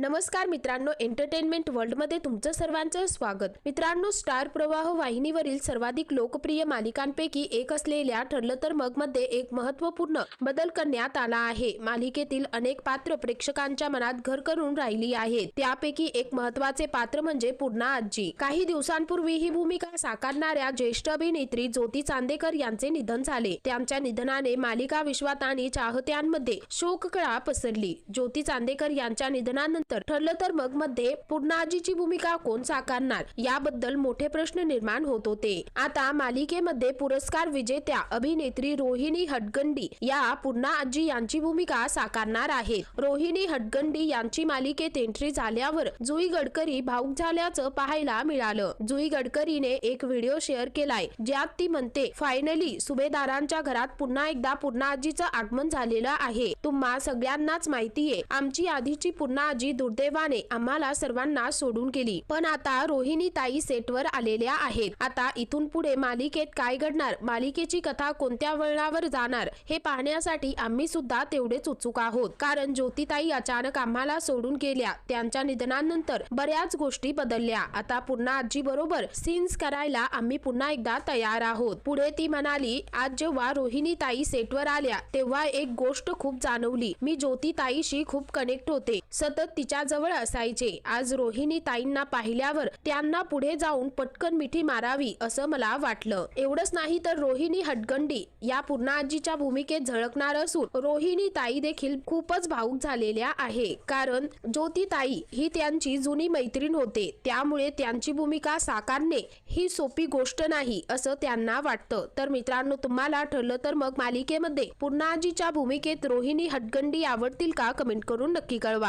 नमस्कार मित्रांनो एंटरटेनमेंट वर्ल्डमध्ये तुमचं सर्वांचं स्वागत. मित्रांनो स्टार प्रवाह वाहिनीवरील सर्वाधिक लोकप्रिय मालिकांपैकी एक असलेल्या ठरलं तर मग मध्ये एक महत्त्वपूर्ण बदल करण्यात आला आहे. मालिकेतील अनेक पात्र प्रेक्षकांच्या मनात घर करून राहिली आहेत. त्यापैकी एक महत्त्वाचे पात्र म्हणजे पूर्णा आजी. काही दिवसांपूर्वी ही भूमिका साकारणाऱ्या ज्येष्ठ अभिनेत्री ज्योती चांदेकर यांचे निधन झाले. त्यांच्या निधनाने मालिका विश्वात आणि चाहत्यांमध्ये शोककळा पसरली. ज्योती चांदेकर यांच्या निधनानंतर तर ठरलं तर मग मध्ये पूर्णाजीची भूमिका कोण साकारणार? याबद्दल मोठे प्रश्न निर्माण होत होते. आता मालिकेमध्ये पुरस्कार विजेत्या अभिनेत्री रोहिणी हटगंडी या पूर्णा आजी यांची भूमिका साकारणार आहेत रोहिणी हटगंडी यांची मालिकेत एंट्री झाल्यावर जुई गडकरी भाऊक झाल्याचं पाहायला मिळालं. जुई गडकरीने एक व्हिडिओ शेअर केलाय ज्यात ती म्हणते फायनली सुभेदारांच्या घरात पुन्हा एकदा पूर्णा आजीचं आगमन झालेलं आहे. तुम्हा सगळ्यांनाच माहितीये आमची आधीची पूर्णा आजी दुर्दैवाने आम्हाला सर्वांना सोडून गेली. पण आता रोहिणी ताई सेटवर आलेल्या आहेत. आता इथून पुढे मालिकेत काय घडणार? मालिकेची कथा कोणत्या वळणावर जाणार? हे पाहण्यासाठी आम्ही सुद्धा तेवढेच उत्सुक आहोत. कारण ज्योतिताई अचानक आम्हाला सोडून गेल्या. त्यांच्या निधनानंतर बऱ्याच गोष्टी बदलल्या. आता पुन्हा आजी बरोबर सीन्स करायला आम्ही पुन्हा एकदा तयार आहोत. पुढे ती म्हणाली आज जेव्हा रोहिणी ताई सेटवर आल्या तेव्हा एक गोष्ट खूप जाणवली. मी ज्योतिताईशी खूप कनेक्ट होते. सतत तिच्या जवळ असायचे. आज रोहिणी ताईंना पाहिल्यावर त्यांना पुढे जाऊन पटकन मिठी मारावी असं मला वाटलं. एवढंच नाही तर रोहिणी हटगंडी या पूर्णा आजीच्या भूमिकेत झळकणार असून रोहिणी ताई देखील खूपच भाऊक झालेल्या आहे. कारण ज्योती ताई ही त्यांची जुनी मैत्रीण होते. त्यामुळे त्यांची भूमिका साकारणे ही सोपी गोष्ट नाही असं त्यांना वाटतं. तर मित्रांनो तुम्हाला ठरलं तर मग मालिकेमध्ये पूर्णा आजीच्या भूमिकेत रोहिणी हटगंडी आवडतील का? कमेंट करून नक्की कळवा.